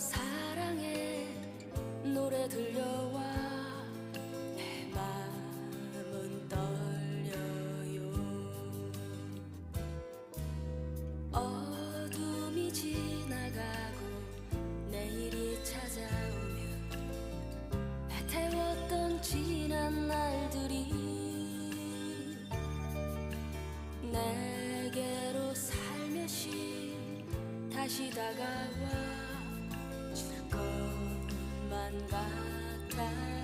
사랑해 노래 들려와 내 마음은 떨려요. 어둠이 지나가고 내일이 찾아오면 배태웠던 지난 날들이 내게로 살며시 다시 다가와. cry.